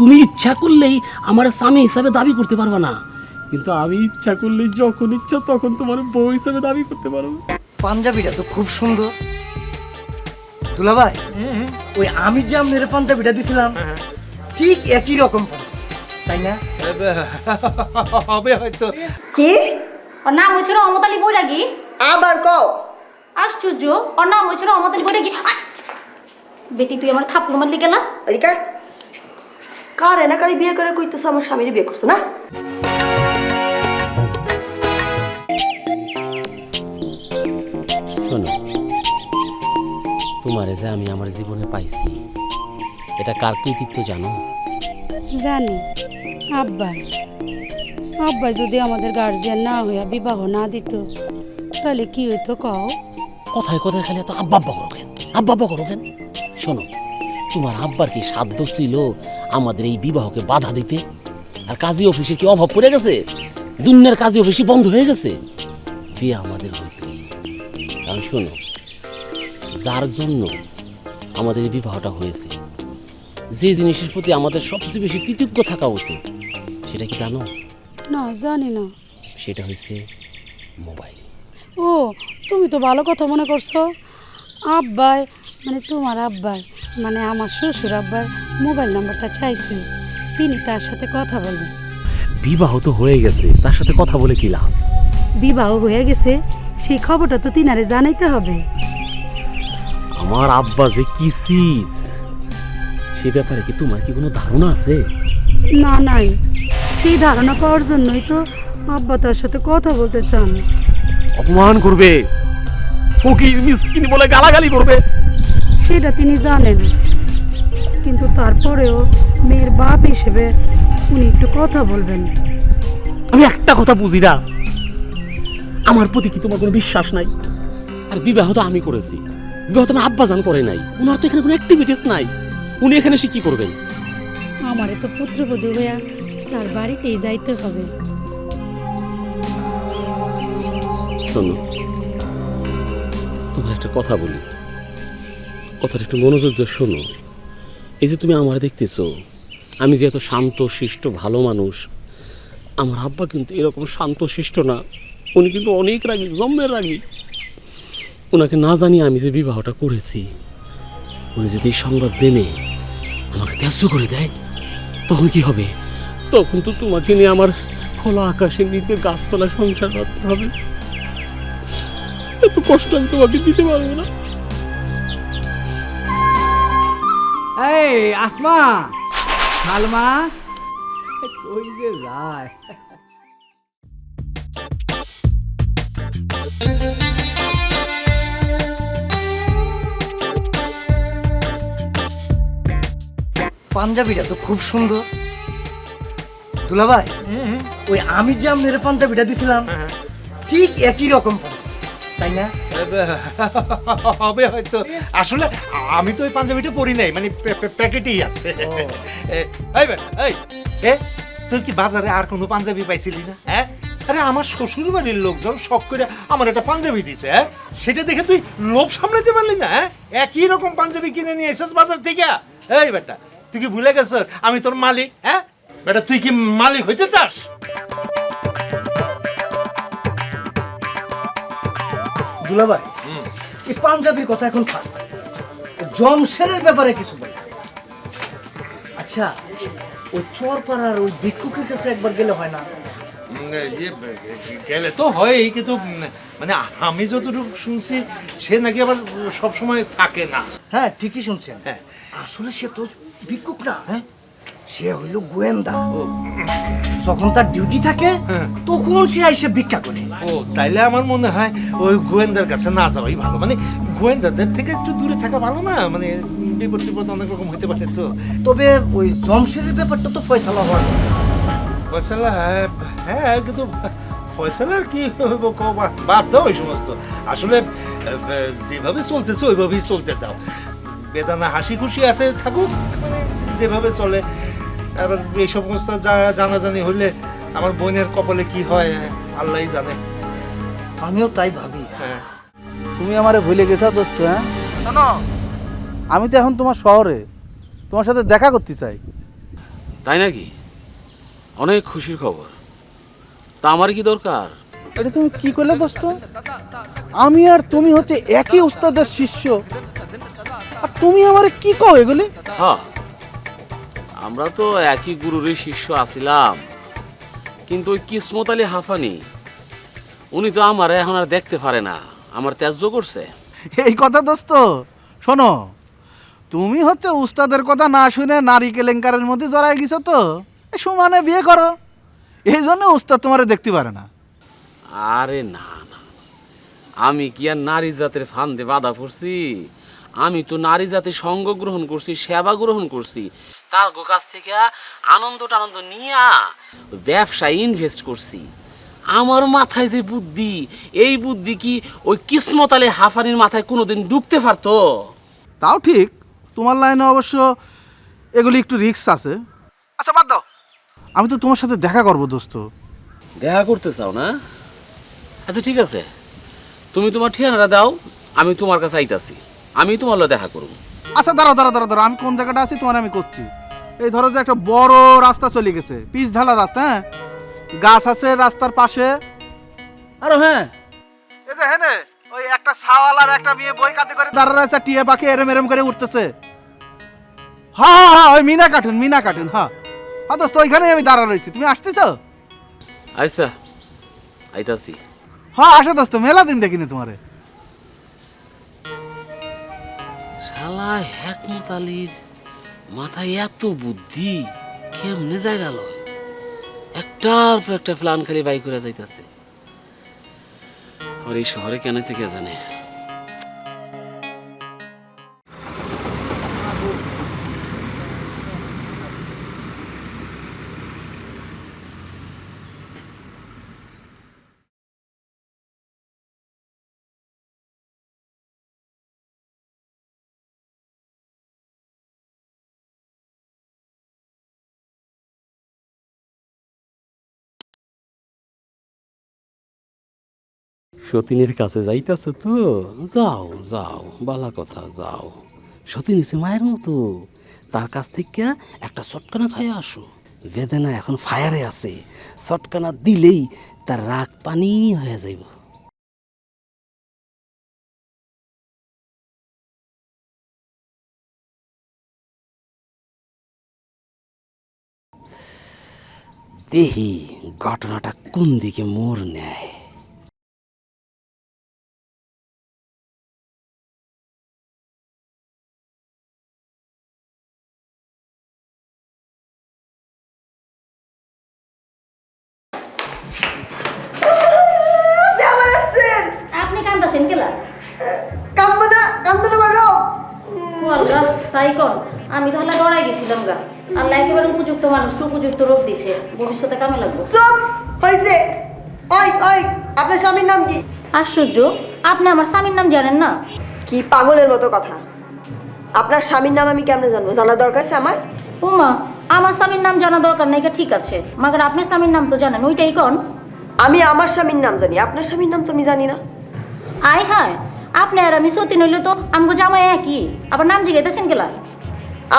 তুমি ইচ্ছা করলেই আমার স্বামী হিসাবে দাবি করতে পারবে না। কিন্তু আমি ইচ্ছা করলেই যখন ইচ্ছা তখন তোমার বউ হিসাবে দাবি করতে পারব। পাঞ্জাবিটা তো খুব সুন্দর। দুলাভাই ওই আমি যে আপনার পাঞ্জাবিটা দিছিলাম ঠিক একই রকম তাই না? হবে হয়তো। কি? ওর নাম হয়েছিল অমতালি বৈরাগী আবার কও। আশ্চর্য ওর নাম হয়েছিল অমতালি বৈরাগী! বেটি তুই আমার থাপ্পড় মারলি গেলা কার এনা কারি বিয়ে করে কইতেছো আমার স্বামীর বিয়ে করছ না? শোনো তোমারে যে আমি আমার জীবনে পাইছি এটা কার কৃতিত্ব জানো? জানি আব্বাই। আব্বাই যদি আমাদের গার্জিয়ান না হইয়া বিবাহ না দিত তাহলে কি হইতো কও? কথায় কথায় খালি এত আব্বা আব্বা করো কেন? আব্বা আব্বা করো কেন? শোনো তোমার আব্বার কি সাধ্য ছিল আমাদের এই বিবাহকে বাধা দিতে? আর কাজী অফিসে কি অভাব পড়ে গেছে? দুনিয়ার কাজী অফিসই বন্ধ হয়ে গেছে? বিয়ে আমাদের হইতেই কারণ শোনো যার জন্য আমাদের এই বিবাহটা হয়েছে যে জিনিসের প্রতি আমাদের সবচেয়ে বেশি কৃতজ্ঞ থাকা উচিত সেটা কি জানো? না জানি না। সেটা হয়েছে মোবাইল। ও তুমি তো ভালো কথা মনে করছ। আব্বাই মানে তোমার আব্বাই মানে আমার শ্বশুর আব্বার মোবাইল নাম্বারটা চাইছে। তিনি তার সাথে কথা বলবেন বিবাহ তো হয়ে গেছে তার সাথে কথা বলে কি লাভ? বিবাহ হয়ে গেছে সেই খবরটা তো তিনারে জানাইতে হবে। আমার আব্বা যে কি চিজ সে ব্যাপারে কি তোমার কি কোনো ধারণা আছে? না নাই। সেই ধারণা পাওয়ার জন্যই তো আব্বা তার সাথে কথা বলতে চান। অপমান করবে ফকির মিসকিন বলে গালাগালি করবে। সেটা তিনি জানেন। কিন্তু তারপরেও মেয়ের বাপ হিসেবে উনি একটু কথা বলবেন। আমি একটা কথা বুঝি না। আমার প্রতি কি তোমার কোনো বিশ্বাস নাই? আর বিবাহ তো আমি করেছি। বিবাহ তো আমার আব্বা জান করে নাই। উনার তো এখানে কোনো অ্যাক্টিভিটিস নাই। উনি এখানে সে কি করবেন? আমারে তো পুত্রবধূ হইয়া তার বাড়িতেই যাইতে হবে। শোনো তোমার একটা কথা বলি। কথাটা একটু মনোযোগ দিয়ে শোনো। এই যে তুমি আমার দেখতেছো, আমি যে এত শান্ত, শিষ্ট, ভালো মানুষ, আমার আব্বা কিন্তু এরকম শান্ত, শিষ্ট না। উনি কিন্তু অনেক রাগী জম্মের রাগী। ওনাকে না জানিয়ে আমি যে বিবাহটা করেছি, উনি যদি এই সংবাদ জেনে আমাকে ত্যায্য করে দেয়, তখন কি হবে? তখন তো তোমাকে নিয়ে আমার খোলা আকাশের নিচে গাছতলা সংসার করতে হবে। এত কষ্ট আমি তোমাকে দিতে পারব না। আসমা। সালমা। কই যে যায়? পাঞ্জাবিটা তো খুব সুন্দর। দুলাভাই ওই আমি যে আপনার পাঞ্জাবিটা দিছিলাম ঠিক একই রকম পাঞ্জাবি। তাই না? হবে হয়তো। আসলে আমি তো ওই পাঞ্জাবিটা পরি নাই মানে প্যা- প্যা- প্যাকেটেই আছে। এ, এই এই এ তুই কি বাজারে আর কোনো পাঞ্জাবি পাইছিলি না হ্যাঁ? আরে আমার শ্বশুর বাড়ির লোকজন শখ করে আমার একটা পাঞ্জাবি দিছে হ্যাঁ? সেটা দেখে তুই লোভ সামলাতে পারলি না হ্যাঁ? একই রকম পাঞ্জাবি কিনে নিয়ে এসেছিস বাজার থেকে। এই বেটা তুই কি ভুলে গেছ আমি তোর মালিক হ্যাঁ? বেটা তুই কি মালিক হইতে চাস? দুলাভাই এই পাঞ্জাবির কথা এখন থাক জমশেরের ব্যাপারে কিছু বল। আচ্ছা ওই চরপাড়ার ওই ভিক্ষুকের কাছে একবার গেলে হয় না? ইয়ে, গেলে তো হয়ই কিন্তু মানে আমি যতটুকু শুনছি সে নাকি আবার সব সময় থাকে না। হ্যাঁ ঠিকই শুনছেন। হ্যাঁ। আসলে সে তো ভিক্ষুক না হ্যাঁ? সে হইল গোয়েন্দা। যখন তার ডিউটি থাকে হ্যাঁ। তখন সে এসে ভিক্ষা করে। ও তাইলে আমার মনে হয় ওই গোয়েন্দার কাছে না যাওয়াই ভালো। মানে গোয়েন্দাদের থেকে একটু দূরে থাকা ভালো না? মানে বিপদ টিপদ অনেক রকম হতে পারে তো। তবে ওই জমশেরের ব্যাপারটা তো ফয়সালা হওয়ার ফয়সালা হ্যাঁ হ্যাঁ কিন্তু ফয়সালার কি হইব বাদ দাও ওই সমস্ত। আসলে যেভাবে চলতেছে ওইভাবেই চলতে দাও। বেদানা হাসি খুশি আছে থাকুক মানে যেভাবে চলে। আবার এই সমস্ত যা- জানাজানি হইলে আমার বোনের কপালে কি হয় আল্লাহই জানে। আমিও তাই ভাবি। হ্যাঁ। তুমি আমারে ভুলে গেছো দোস্ত হ্যাঁ? আমি তো এখন তোমার শহরে তোমার সাথে দেখা করতে চাই। তাই নাকি? অনেক খুশির খবর। তা আমার কি দরকার? এটা তুমি কি করলে দোস্ত? আমি আর তুমি হচ্ছে একই উস্তাদের শিষ্য। আর তুমি আমারে কি কও এগুলি? হ্যাঁ আমরা তো একই গুরুরই শিষ্য আছিলাম। কিন্তু ওই কিসমত আলী হাফানি উনি তো আমার এখন আর দেখতে পারে না আমার ত্যায্য করছে। এই কথা দোস্ত শোনো তুমি হচ্ছে উস্তাদের কথা না শুনে নারী কেলেঙ্কারের মধ্যে জড়াই গেছো তো? সমানে বিয়ে করো এই জন্য উস্তাদ তোমারে দেখতে পারে না। আরে না না আমি কি আর নারী জাতের ফান্দে বাধা পড়ছি? আমি তো নারী জাতির সঙ্গ গ্রহণ করছি সেবা গ্রহণ করছি তার গো কাছ থেকে আনন্দ টানন্দ নিয়া ব্যবসায় ইনভেস্ট করছি। আমার মাথায় যে বুদ্ধি এই বুদ্ধি কি ওই কিসমত আলী হাফানির মাথায় কোনোদিন ঢুকতে পারতো? তাও ঠিক তোমার লাইনে অবশ্য এগুলি একটু রিস্ক আছে। আচ্ছা বাদ দাও। আমি তো তোমার সাথে দেখা করব দোস্ত। দেখা করতে চাও না? আচ্ছা ঠিক আছে। তুমি তোমার ঠিকানাটা দাও আমি তোমার কাছে আইতাছি। আমি তোমার লগে দেখা করব। আচ্ছা দাঁড়াও দাঁড়াও দাঁড়াও দাঁড়াও। আমি কোন জায়গাটা আছি তোমার আমি করছি। এই ধরো যে একটা বড় রাস্তা চলে গেছে পিচ ঢালা রাস্তা হ্যাঁ? গাছ আছে রাস্তার পাশে। আরও হ্যাঁ? এই যে হ্যাঁ ওই একটা ছাওয়াল আর একটা মেয়ে বই কাতে করে দাঁড়া আছে টিয়ে পাখি এরম এরম করে উঠতেছে হ্যাঁ হ্যাঁ হ্যাঁ ওই মিনা কাটুন মিনা কার্টুন হ্যাঁ হ্যাঁ দোস্ত ওইখানে আমি দাঁড়া রয়েছি তুমি আসতেছো? আইসা আইতাছি। হ্যাঁ আসো দোস্ত মেলা দিন দেখিনি তোমারে। শালা হেকমত আলীর। মাথায় এত বুদ্ধি, কেমনে জায়গা গেল একটার পর একটা প্ল্যান খালি বাই করে যাইতেছে। আর এই শহরে কেন কে জানে? সতীনের কাছে যাইতাছ তো? যাও যাও, বালা কথা, যাও। সতীন সে মায়ের মতো। তার কাছ থেকে একটা চটকানা খাইয়া আসো। বেদনা এখন ফায়ারে আছে। চটকানা দিলেই তার রাগ পানি হয়ে যাইব। দেহি, ঘটনাটা কোন দিকে মোর নেয়? আপনি আবার আসছেন? আপনি কান্দাছেন কেলা? কান্দবো না কান্দো না ও আল্লাহ তাই কোন? আমি তো হলে ডরাই গেছিলাম গা। আল্লাহ একেবারে উপযুক্ত মানুষ উপযুক্ত রোগ দিচ্ছে ভবিষ্যতে কামে লাগবো। চুপ হয়েছে ওই ওই আপনার স্বামীর নাম কি? আশ্চর্য আপনি আমার স্বামীর নাম জানেন না? কি পাগলের মতো কথা। আপনার স্বামীর নাম আমি কেমনে জানব? জানা দরকার আছে আমার? ওমা আমার স্বামীর নাম জানা দরকার নাই এটা ঠিক আছে। মাগার আপনার স্বামীর নাম তো জানেন ওইটাই কোন? আমি আমার স্বামীর নাম জানি আপনার স্বামীর নাম তো আমি জানি না। আয় হায় আপনি আর আমি সত্যি নইলে তো আমগো জামাই একই আবার নাম জিগাইতেছেন কেলা?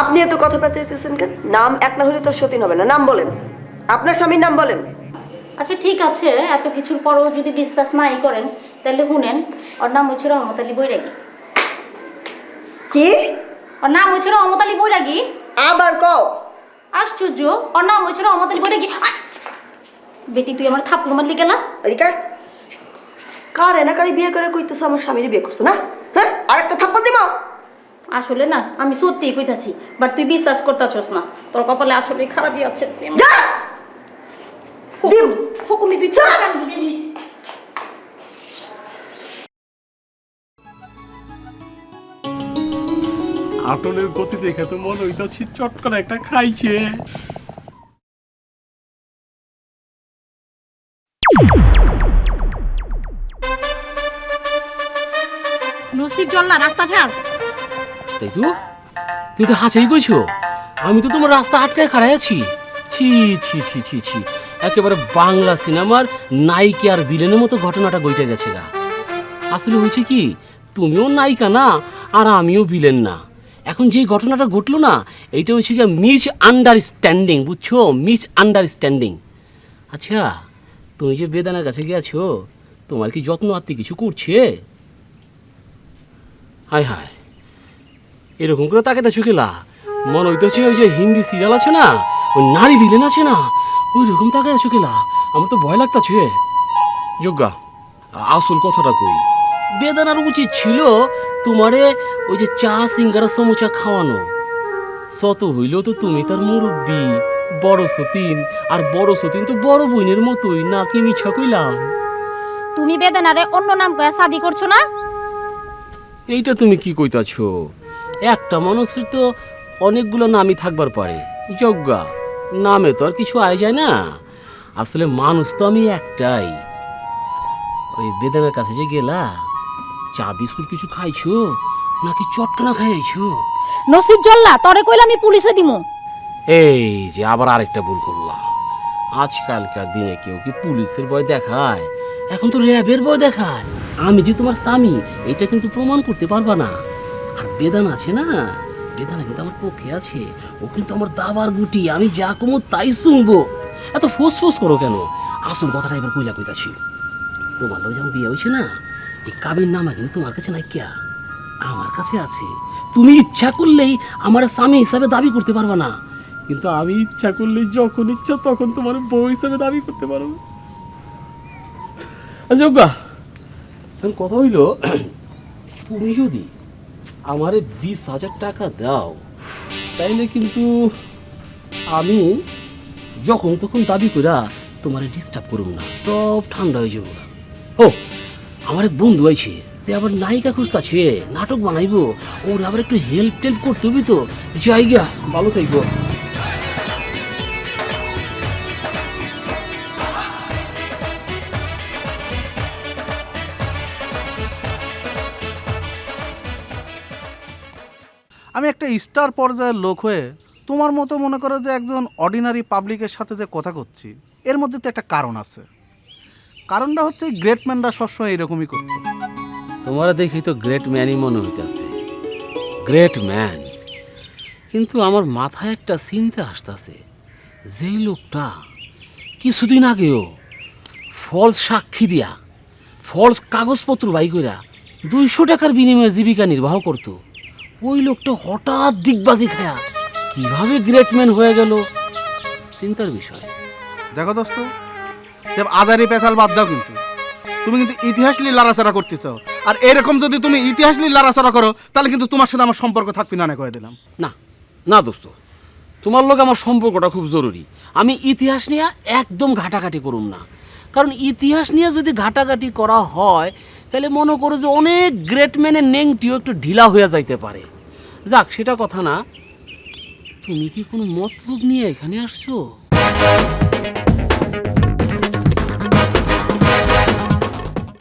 আপনি এত কথা পেঁচাইতেছেন কেন? নাম এক না হলে তো সতীন হবে না নাম বলেন। আপনার স্বামীর নাম বলেন। আচ্ছা ঠিক আছে এত কিছুর পরও যদি বিশ্বাস নাই করেন তাহলে শুনেন ওর নাম হচ্ছে রহমত আলী বৈরাগী। কি? ওর নাম হচ্ছে রহমত আলী বৈরাগী। আবার কও। আশ্চর্য ওর নাম হয়েছিল আলী বৈরাগী আয়! বেটি তুই আমার থাপ্পড় মারলি কেলা? এদিকে। কার এনা কারি বিয়ে করে কইতেছো আমার স্বামীর বিয়ে করছ না? হ্যাঁ? আরেকটা থাপ্পড় দিবা আসলে না আমি সত্যিই কইতাছি বাট তুই বিশ্বাস করতেছস না। তোর কপালে আসলে খারাপই আছে। যা! দিম ফকুনি তুই যা! আটনের গতি দেখে তো মনে হইতাছি চট করে একটা খাইছে। নসিব চল রাস্তা ছাড়। তাই তো তুই তো হাসেই কইছো আমি তো তোমার রাস্তা আটকায় খাড়াই আছি। ছি ছি ছি ছি ছি। একেবারে বাংলা সিনেমার নায়িকা আর বিলেনের মতো ঘটনাটা গইটা গেছে গা। আসলে হয়েছে কি তুমিও নায়িকা না আর আমিও বিলেন না। এখন যে ঘটনাটা ঘটলো না, এইটা হচ্ছে গিয়ে মিস আন্ডারস্ট্যান্ডিং বুঝছ? মিস আন্ডারস্ট্যান্ডিং আচ্ছা তুমি যে বেদানার কাছে গেছো, তোমার কি যত্ন আত্মি কিছু করছে? হায় হায়, এরকম করে তাকে তো চুকেলা মনে হইতেছে ওই যে হিন্দি সিরিয়াল আছে না, ওই নারী ভিলেন আছে না ওই রকম তাকে চুকেলা আমার তো ভয় লাগতাছে। যোগ্যা আসল কথাটা কই? বেদানার উচিত ছিল তোমারে ওই যে চা সিঙ্গারা সমুচা খাওয়ানো। শত হইলেও তো তুমি তার মুরব্বী বড় সতীন আর বড় সতীন তো বড় বোনের মতোই নাকি মিছা কইলাম? তুমি বেদনারে অন্য নাম কয়ে শাদি করছ না? এইটা তুমি কি কইতাছ? একটা মানুষের তো অনেকগুলো নামই থাকবার পারে। যজ্ঞা নামে তো আর কিছু আয় যায় না। আসলে মানুষ তো আমি একটাই। ওই বেদানের কাছে যে গেলা চা বিস্কুট কিছু খাইছো? নাকি চটকানা খাইছো? নসিব জল্লা তরে কইলে আমি পুলিশে দিমু। এই যে আবার আরেকটা ভুল করলাম আজকালকার দিনে কেউ কি পুলিশের ভয় দেখায়? এখন তো র্যাবের ভয় দেখায়। আমি যে তোমার স্বামী এটা কিন্তু প্রমাণ করতে পারবা না। আর বেদান আছে না? বেদানা কিন্তু আমার পক্ষে আছে। ও কিন্তু আমার দাবার গুটি আমি যা কমো তাই শুনব। এত ফোস ফোস করো কেন? আসল কথাটা এবার কইলা কইতাছি। তোমার লোক যেমন বিয়ে হয়েছে না এই কাবির নামা কিন্তু তোমার কাছে নাই কিয়া? আমার কাছে আছে। তুমি ইচ্ছা করলেই আমার স্বামী হিসাবে দাবি করতে পারবা না। কিন্তু আমি ইচ্ছা করলেই যখন ইচ্ছা তখন তোমার বউ হিসাবে দাবি করতে পারব যোগ্যা। এখন কথা হইল, তুমি যদি আমারে বিশ হাজার টাকা দাও, তাইলে কিন্তু আমি যখন তখন দাবি করা তোমারে ডিস্টার্ব করুম না। সব ঠান্ডা হয়ে যাব। ও আমার এক বন্ধু আছে সে আবার নায়িকা খুঁজতাছে, নাটক বানাইবো, ওর আবার একটু হেল্প টেল্প করতে হবে তো জায়গা ভালো থাকব আমি একটা স্টার পর্যায়ের লোক হয়ে তোমার মতো মনে করো যে একজন অর্ডিনারি পাবলিকের সাথে যে কথা করছি, এর মধ্যে তো একটা কারণ আছে। কারণটা হচ্ছে গ্রেট ম্যানরা সবসময় এরকমই করতো। তোমার দেখি তো গ্রেট ম্যানই মনে হইতেছে। গ্রেট ম্যান কিন্তু আমার মাথায় একটা চিন্তা আসতেছে যেই লোকটা কিছুদিন আগেও ফলস সাক্ষী দিয়া ফলস কাগজপত্র বাই কইরা দুইশো টাকার বিনিময়ে জীবিকা নির্বাহ করত ওই লোকটা হঠাৎ ডিগবাজি খায়া কীভাবে গ্রেট ম্যান হয়ে গেল? চিন্তার বিষয়। দেখো দোস্ত আজারি পেছাল বাদ দাও কিন্তু। তুমি কিন্তু ইতিহাস নিয়ে লড়াচড়া করতেছ। আর এরকম যদি তুমি ইতিহাস নিয়ে লড়াচড়া করো, তাহলে কিন্তু তোমার সাথে আমার সম্পর্ক থাকবে না না কয়ে দিলাম। না না দোস্ত। তোমার লোক আমার সম্পর্কটা খুব জরুরি। আমি ইতিহাস নিয়ে একদম ঘাটাঘাটি করুম না। কারণ ইতিহাস নিয়ে যদি ঘাটাঘাটি করা হয়, তাহলে মনে করো যে অনেক গ্রেট ম্যানের নেংটিও একটু ঢিলা হয়ে যাইতে পারে। যাক, সেটা কথা না। তুমি কি কোনো মতলব নিয়ে এখানে আসছো?